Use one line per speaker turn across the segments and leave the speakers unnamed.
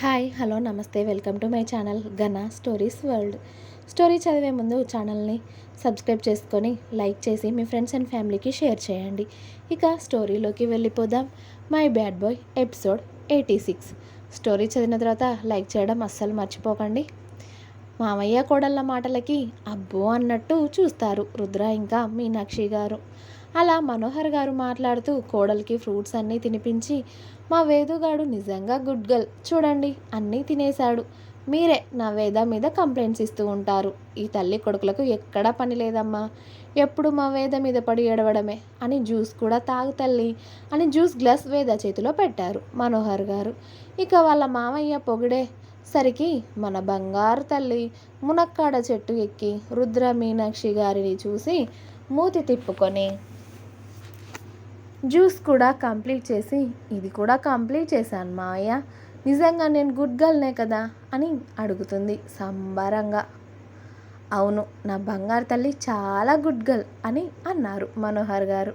Hi hello నమస్తే welcome to my channel Gana stories world. Story చదివే ముందు ఛానల్ని సబ్స్క్రైబ్ చేసుకొని లైక్ చేసి మీ ఫ్రెండ్స్ అండ్ ఫ్యామిలీకి షేర్ చేయండి. ఇక స్టోరీలోకి వెళ్ళిపోదాం. My bad boy episode eighty six. Story చదివిన తర్వాత లైక్ చేయడం అస్సలు మర్చిపోకండి. మామయ్య కోడళ్ళ మాటలకి అబ్బో అన్నట్టు చూస్తారు రుద్ర ఇంకా మీనాక్షి గారు. అలా మనోహర్ గారు మాట్లాడుతూ కోడలికి ఫ్రూట్స్ అన్నీ తినిపించి మా వేదుగాడు నిజంగా గుడ్ గర్ల్. చూడండి అన్నీ తినేశాడు. మీరే నా వేద మీద కంప్లైంట్స్ ఇస్తూ ఉంటారు. ఈ తల్లి కొడుకులకు ఎక్కడా పని లేదమ్మా. ఎప్పుడు మా వేద మీద పడి ఏడవడమే. అని జ్యూస్ కూడా తాగు తల్లి అని జ్యూస్ గ్లాస్ వేద చేతిలో పెట్టారు మనోహర్ గారు. ఇక వాళ్ళ మామయ్య పొగిడే సరికి మన బంగారు తల్లి మునక్కాడ చెట్టు ఎక్కి రుద్ర మీనాక్షి గారిని చూసి మూతి తిప్పుకొని జ్యూస్ కూడా కంప్లీట్ చేసి ఇది కూడా కంప్లీట్ చేశాను మా అయ్య నిజంగా నేను గుడ్ గర్ల్నే కదా అని అడుగుతుంది సంబరంగా. అవును నా బంగారు తల్లి చాలా గుడ్ గర్ల్ అని అన్నారు మనోహర్ గారు.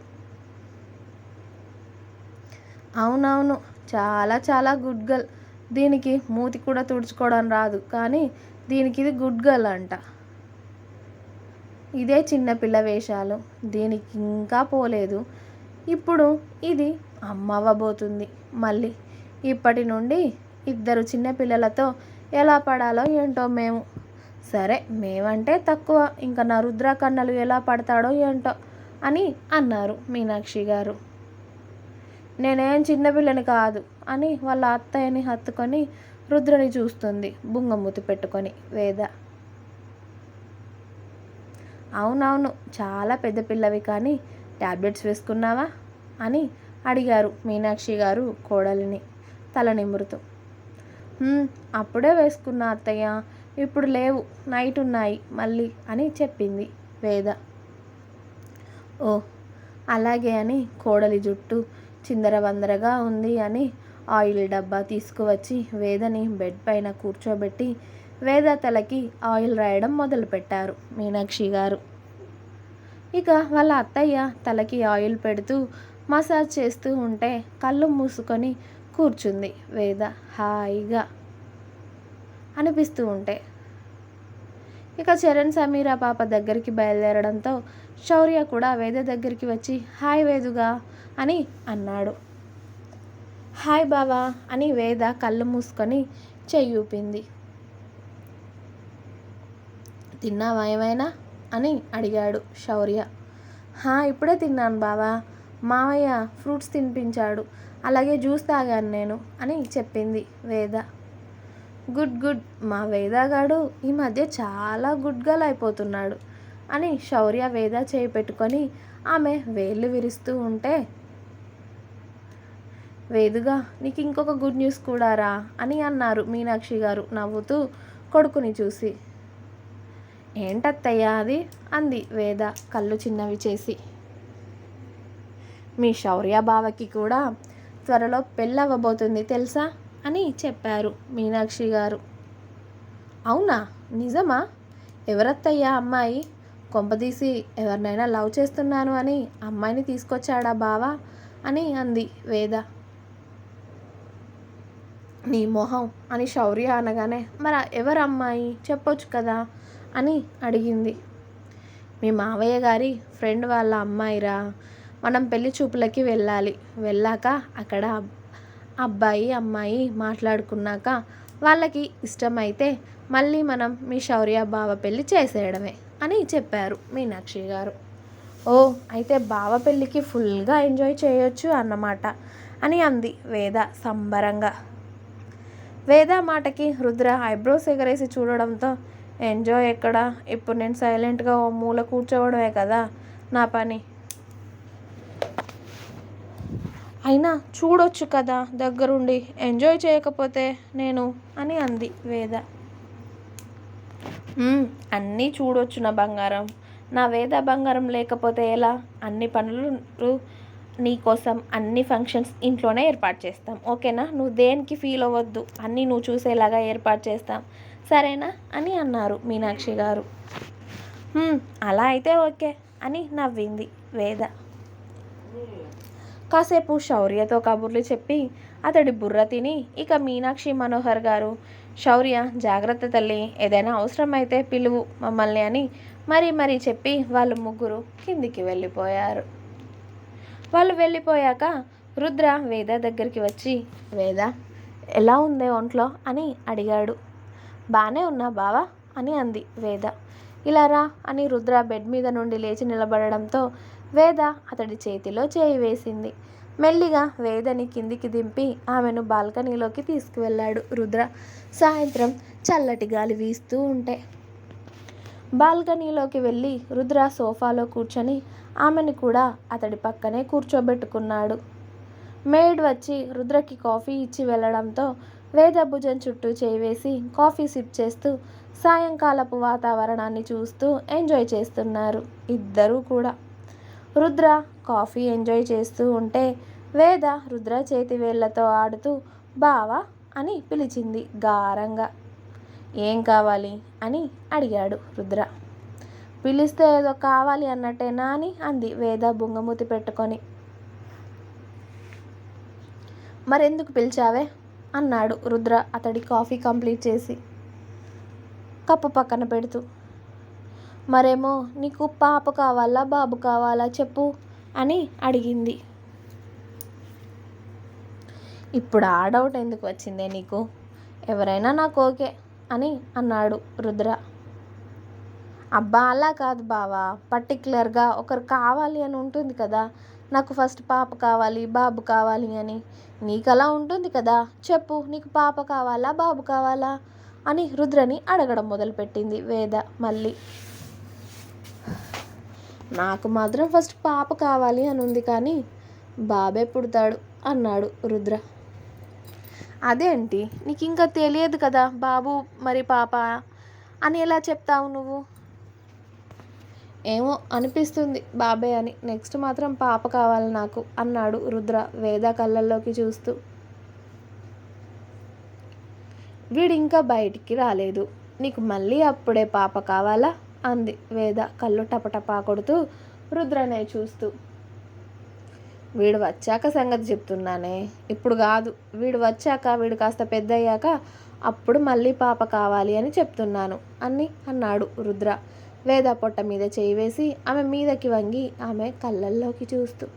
అవునవును చాలా చాలా గుడ్ గర్ల్. దీనికి మూతి కూడా తుడుచుకోవడం రాదు కానీ దీనికి ఇది గుడ్ గర్ల్ అంట. ఇదే చిన్నపిల్ల వేషాలు. దీనికి ఇంకా పోలేదు. ఇప్పుడు ఇది అమ్మవ్వబోతుంది. మళ్ళీ ఇప్పటి నుండి ఇద్దరు చిన్నపిల్లలతో ఎలా పడాలో ఏంటో మేము. సరే మేమంటే తక్కువ. ఇంకా నా రుద్ర కన్నలు ఎలా పడతాడో ఏంటో అని అన్నారు మీనాక్షి గారు. నేనేం చిన్నపిల్లని కాదు అని వాళ్ళ అత్తయ్యని హత్తుకొని రుద్రని చూస్తుంది బుంగమూతి పెట్టుకొని వేద. అవునవును చాలా పెద్ద పిల్లవి కానీ ట్యాబ్లెట్స్ వేసుకున్నావా? అని అడిగారు మీనాక్షి గారు కోడలిని తల నిమురుతూ. అప్పుడే వేసుకున్న అత్తయ్య ఇప్పుడు లేవు నైట్ ఉన్నాయి మళ్ళీ అని చెప్పింది వేద. ఓ అలాగే అని కోడలి జుట్టు చిందరవందరగా ఉంది అని ఆయిల్ డబ్బా తీసుకువచ్చి వేదని బెడ్ పైన కూర్చోబెట్టి వేద తలకి ఆయిల్ రాయడం మొదలుపెట్టారు మీనాక్షి గారు. ఇక వాళ్ళ అత్తయ్య తలకి ఆయిల్ పెడుతూ మసాజ్ చేస్తూ ఉంటే కళ్ళు మూసుకొని కూర్చుంది వేద హాయిగా అనిపిస్తూ ఉంటే. ఇక చరణ్ సమీరా పాప దగ్గరికి బయలుదేరడంతో శౌర్య కూడా వేద దగ్గరికి వచ్చి హాయ్ వేదుగా అని అన్నాడు. హాయ్ బావా అని వేద కళ్ళు మూసుకొని చెయ్యూపింది తిన్నావా ఏమైనా? అని అడిగాడు శౌర్య. హా ఇప్పుడే తిన్నాను బావా. మావయ్య ఫ్రూట్స్ తినిపించాడు. అలాగే జ్యూస్ తాగాను నేను అని చెప్పింది వేద. Good good. మా వేదగాడు ఈ మధ్య చాలా గుడ్ గర్ల్ అయిపోతున్నాడు అని శౌర్య వేద చేయి పెట్టుకొని ఆమె వేళ్ళు విరుస్తూ ఉంటే వేదుగా నీకు ఇంకొక గుడ్ న్యూస్ కూడా రా అని అన్నారు మీనాక్షి గారు నవ్వుతూ కొడుకుని చూసి. ఏంటత్తయ్యా అది? అంది వేద కళ్ళు చిన్నవి చేసి. మీ శౌర్య బావకి కూడా త్వరలో పెళ్ళవ్వబోతుంది తెలుసా? అని చెప్పారు మీనాక్షి గారు. అవునా? నిజమా? ఎవరత్తయ్యా అమ్మాయి? కొంపదీసి ఎవరినైనా లవ్ చేస్తున్నాను అని అమ్మాయిని తీసుకొచ్చాడా బావా? అని అంది వేద. నీ మొహం అని శౌర్య అనగానే మరి ఎవరు అమ్మాయి చెప్పొచ్చు కదా? అని అడిగింది. మీ మావయ్య గారి ఫ్రెండ్ వాళ్ళ అమ్మాయిరా. మనం పెళ్ళి చూపులకి వెళ్ళాలి. వెళ్ళాక అక్కడ అబ్బాయి అమ్మాయి మాట్లాడుకున్నాక వాళ్ళకి ఇష్టమైతే మళ్ళీ మనం మీ శౌర్య బావ పెళ్ళి చేసేయడమే అని చెప్పారు మీనాక్షి గారు. ఓ అయితే బావ పెళ్ళికి ఫుల్గా ఎంజాయ్ చేయొచ్చు అన్నమాట అని అంది వేద సంబరంగా. వేద మాటకి రుద్ర ఐబ్రోస్ ఎగరేసి చూడడంతో ఎంజాయ్ ఎక్కడ? ఇప్పుడు నేను సైలెంట్గా ఓ మూల కూర్చోవడమే కదా నా పని. అయినా చూడొచ్చు కదా దగ్గరుండి. ఎంజాయ్ చేయకపోతే నేను అని అంది వేద. అన్నీ చూడొచ్చు నా బంగారం. నా వేద బంగారం లేకపోతే ఎలా? అన్ని పనులు నీకోసం అన్ని ఫంక్షన్స్ ఇంట్లోనే ఏర్పాటు చేస్తాం. ఓకేనా? నువ్వు దేనికి ఫీల్ అవ్వద్దు? అన్నీ నువ్వు చూసేలాగా ఏర్పాటు చేస్తాం. సరేనా అని అన్నారు మీనాక్షి గారు. అలా అయితే ఓకే అని నవ్వింది వేద. కాసేపు శౌర్యతో కబుర్లు చెప్పి అతడి బుర్ర తిని ఇక మీనాక్షి మనోహర్ గారు శౌర్య జాగ్రత్త తల్లి ఏదైనా అవసరమైతే పిలువు మమ్మల్ని అని మరీ మరీ చెప్పి వాళ్ళు ముగ్గురు కిందికి వెళ్ళిపోయారు. వాళ్ళు వెళ్ళిపోయాక రుద్ర వేద దగ్గరికి వచ్చి వేద ఎలా ఉందే ఒంట్లో? అని అడిగాడు. బాగానే ఉన్నా బావా అని అంది వేద. ఇలా రా అని రుద్ర బెడ్ మీద నుండి లేచి నిలబడడంతో వేద అతడి చేతిలో చేయి వేసింది. మెల్లిగా వేదని కిందికి దింపి ఆమెను బాల్కనీలోకి తీసుకువెళ్ళాడు రుద్ర. సాయంత్రం చల్లటి గాలి వీస్తూ ఉంటే. బాల్కనీలోకి వెళ్ళి రుద్ర సోఫాలో కూర్చొని ఆమెను కూడా అతడి పక్కనే కూర్చోబెట్టుకున్నాడు. మేడ్ వచ్చి రుద్రకి కాఫీ ఇచ్చి వెళ్ళడంతో వేద భుజం చుట్టూ చేవేసి కాఫీ సిప్ చేస్తూ సాయంకాలపు వాతావరణాన్ని చూస్తూ ఎంజాయ్ చేస్తున్నారు ఇద్దరూ కూడా. రుద్ర కాఫీ ఎంజాయ్ చేస్తూ ఉంటే వేద రుద్ర చేతి వేళ్ళతో ఆడుతూ బావా అని పిలిచింది గారంగా. ఏం కావాలి అని అడిగాడు రుద్ర. పిలిస్తే ఏదో కావాలి అన్నట్టేనా అని అంది వేద బుంగమూతి పెట్టుకొని. మరెందుకు పిలిచావే? అన్నాడు రుద్ర అతడి కాఫీ కంప్లీట్ చేసి. కప్పు పక్కన పెడుతూ. మరేమో నీకు పాప కావాలా బాబు కావాలా చెప్పు అని అడిగింది. ఇప్పుడు ఆ డౌట్ ఎందుకు వచ్చిందే నీకు? ఎవరైనా నాకు ఓకే అని అన్నాడు రుద్ర. అబ్బా అలా కాదు బావా. పర్టికులర్గా ఒకరు కావాలి అని ఉంటుంది కదా. నాకు ఫస్ట్ పాప కావాలి బాబు కావాలి అని. నీకు అలా ఉంటుంది కదా. చెప్పు నీకు పాప కావాలా బాబు కావాలా? అని రుద్రని అడగడం మొదలుపెట్టింది వేద మళ్ళీ. నాకు మాత్రం ఫస్ట్ పాప కావాలి అని ఉంది కానీ బాబే పుడతాడు అన్నాడు రుద్ర. అదేంటి? నీకు ఇంకా తెలియదు కదా బాబు మరి పాప అని ఎలా చెప్తావు నువ్వు? ఏమో అనిపిస్తుంది బాబే అని. నెక్స్ట్ మాత్రం పాప కావాలి నాకు అన్నాడు రుద్ర వేద కళ్ళల్లోకి చూస్తూ. వీడు ఇంకా బయటికి రాలేదు. నీకు మళ్ళీ అప్పుడే పాప కావాలా? అంది వేద కళ్ళు టపటపా కొడుతూ రుద్రనే చూస్తూ. వీడు వచ్చాక సంగతి చెప్తున్నానే. ఇప్పుడు కాదు వీడు వచ్చాక వీడు కాస్త పెద్దయ్యాక అప్పుడు మళ్ళీ పాప కావాలి అని చెప్తున్నాను అని అన్నాడు రుద్ర. వేద పొట్ట మీద చేయి వేసి ఆమె మీదకి వంగి ఆమె కళ్ళల్లోకి చూస్తూ.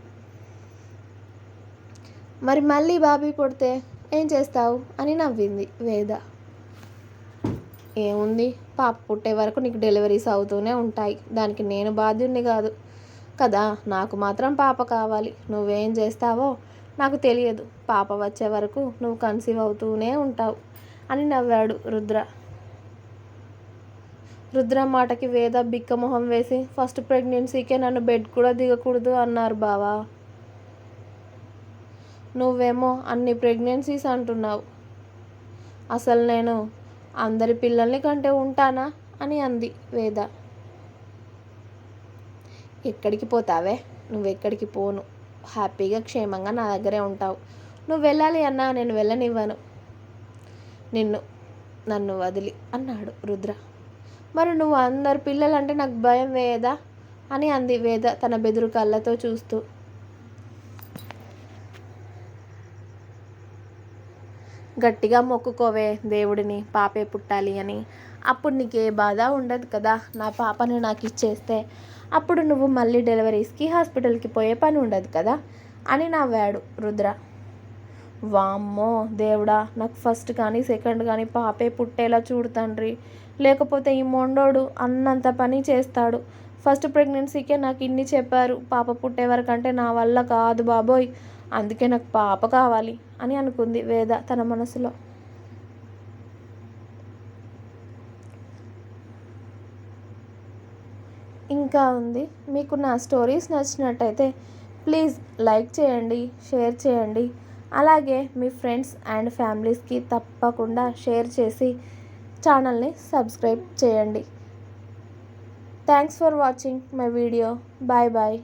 మరి మళ్ళీ బాబీ పుడితే ఏం చేస్తావు అని నవ్వింది వేద. ఏముంది? పాప పుట్టే వరకు నీకు డెలివరీస్ అవుతూనే ఉంటాయి. దానికి నేను బాధ్యుణ్ణి కాదు. కదా? నాకు మాత్రం పాప కావాలి. నువ్వేం చేస్తావో నాకు తెలియదు. పాప వచ్చే వరకు నువ్వు కన్సీవ్ అవుతూనే ఉంటావు అని నవ్వాడు రుద్ర. రుద్ర మాటకి వేద బిక్కమొహం వేసి ఫస్ట్ ప్రెగ్నెన్సీకే నన్ను బెడ్ కూడా దిగకూడదు అన్నారు బావా. నువ్వేమో అన్ని ప్రెగ్నెన్సీస్ అంటున్నావు. అసలు నేను అందరి పిల్లల్ని కంటే ఉంటానా? అని అంది వేద. ఎక్కడికి పోతావే? నువ్వు ఎక్కడికి పోను. హ్యాపీగా క్షేమంగా నా దగ్గరే ఉంటావు. నువ్వు వెళ్ళాలి అన్నా నేను వెళ్ళనివ్వను. నిన్ను నన్ను వదిలి అన్నాడు రుద్ర. మరి నువ్వు అందరు పిల్లలంటే నాకు భయం వేయదా? అని అంది వేద తన బెదురు కళ్ళతో చూస్తూ. గట్టిగా మొక్కుకోవే దేవుడిని పాపే పుట్టాలి అని. అప్పుడు నీకు ఏ బాధ ఉండదు కదా? నా పాపని నాకు ఇచ్చేస్తే అప్పుడు నువ్వు మళ్ళీ డెలివరీస్కి హాస్పిటల్కి పోయే పని ఉండదు కదా? అని నవ్వాడు రుద్ర. వామ్మో దేవుడా నాకు ఫస్ట్ కానీ సెకండ్ కానీ పాపే పుట్టేలా చూడు తండ్రి. లేకపోతే ఈ మొండోడు అన్నంత పని చేస్తాడు. ఫస్ట్ ప్రెగ్నెన్సీకే నాకు ఇన్ని చెప్పారు. పాప పుట్టే వరకంటే నా వల్ల కాదు బాబోయ్. అందుకే నాకు పాప కావాలి అని అనుకుంది వేద తన మనసులో. ఇంకా ఉంది. మీకు నా స్టోరీస్ నచ్చినట్టయితే ప్లీజ్ లైక్ చేయండి షేర్ చేయండి. అలాగే మీ ఫ్రెండ్స్ అండ్ ఫ్యామిలీస్కి తప్పకుండా షేర్ చేసి ఛానల్ని సబ్స్క్రైబ్ చేయండి. Thanks for watching my video bye bye